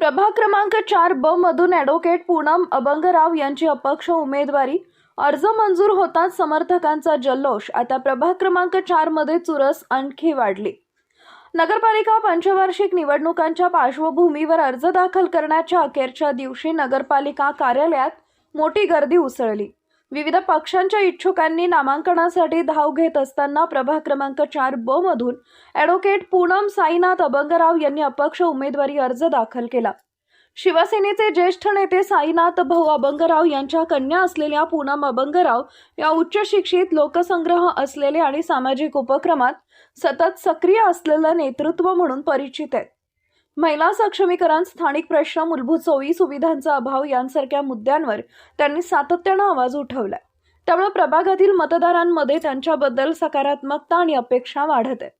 प्रभाग क्रमांक चार ब मधून ॲडव्होकेट पूनम अभंगराव यांची अपक्ष उमेदवारी. अर्ज मंजूर होताच समर्थकांचा जल्लोष. आता प्रभाग क्रमांक चारमध्ये चुरस आणखी वाढली. नगरपालिका पंचवार्षिक निवडणुकांच्या पार्श्वभूमीवर अर्ज दाखल करण्याच्या अखेरच्या दिवशी नगरपालिका कार्यालयात मोठी गर्दी उसळली. विविध पक्षांच्या इच्छुकांनी नामांकनासाठी धाव घेत असताना प्रभाग क्रमांक चार ब मधून ॲडव्होकेट पूनम साईनाथ अभंगराव यांनी अपक्ष उमेदवारी अर्ज दाखल केला. शिवसेनेचे ज्येष्ठ नेते साईनाथ भाऊ अभंगराव यांच्या कन्या असलेल्या पूनम अभंगराव या उच्च शिक्षित लोकसंग्रह असलेले आणि सामाजिक उपक्रमात सतत सक्रिय असलेलं नेतृत्व म्हणून परिचित आहेत. महिला सक्षमीकरण स्थानिक प्रश्न मूलभूत सोयी सुविधांचा अभाव यांसारख्या मुद्द्यांवर त्यांनी सातत्यानं आवाज उठवलाय. त्यामुळे प्रभागातील मतदारांमध्ये त्यांच्याबद्दल सकारात्मकता आणि अपेक्षा वाढत आहे.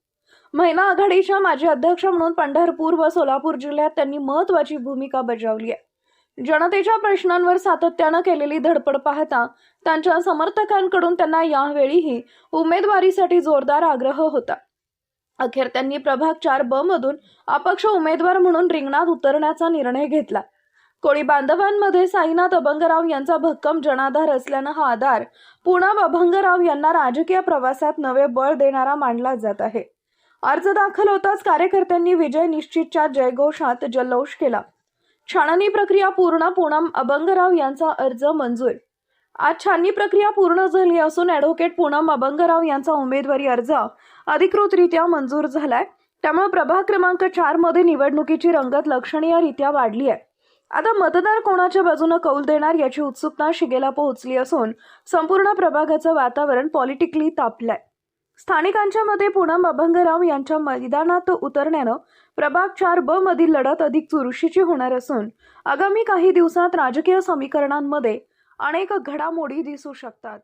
महिला आघाडीच्या माजी अध्यक्ष म्हणून पंढरपूर व सोलापूर जिल्ह्यात त्यांनी महत्वाची भूमिका बजावली आहे. जनतेच्या प्रश्नांवर सातत्यानं केलेली धडपड पाहता त्यांच्या समर्थकांकडून त्यांना यावेळीही उमेदवारीसाठी जोरदार आग्रह होता. अखेर त्यांनी प्रभाग चार ब मधून अपक्ष उमेदवार म्हणून रिंगणात उतरण्याचा निर्णय घेतला. कोळी बांधवांमध्ये साईनाथ अभंगराव यांचा भक्कम जनाधार असल्यानं हा आधार पूनम अभंगराव यांना राजकीय प्रवासात नवे बळ देणारा मानला जात आहे. अर्ज दाखल होताच कार्यकर्त्यांनी विजय निश्चितच्या जयघोषात जल्लोष केला. छाननी प्रक्रिया पूर्ण पूनम अभंगराव यांचा अर्ज मंजूर आज छाननी प्रक्रिया पूर्ण झाली असून ॲडव्होकेट पूनम अभंगराव यांचा उमेदवारी अर्ज अधिकृतरित्या मंजूर झालाय. त्यामुळे प्रभाग क्रमांक चारमध्ये निवडणुकीची रंगत लक्षणीयरित्या वाढली आहे. आता मतदार कोणाच्या बाजूने कौल देणार याची उत्सुकता शिगेला पोहोचली असून संपूर्ण प्रभागाचं वातावरण पॉलिटिकली तापलंय. स्थानिकांच्या मते पूनम अभंगराव यांच्या मैदानात उतरण्यानं प्रभाग चार ब मधील लढत अधिक चुरशीची होणार असून आगामी काही दिवसात राजकीय समीकरणांमध्ये अनेक घडामोडी दिसू शकतात.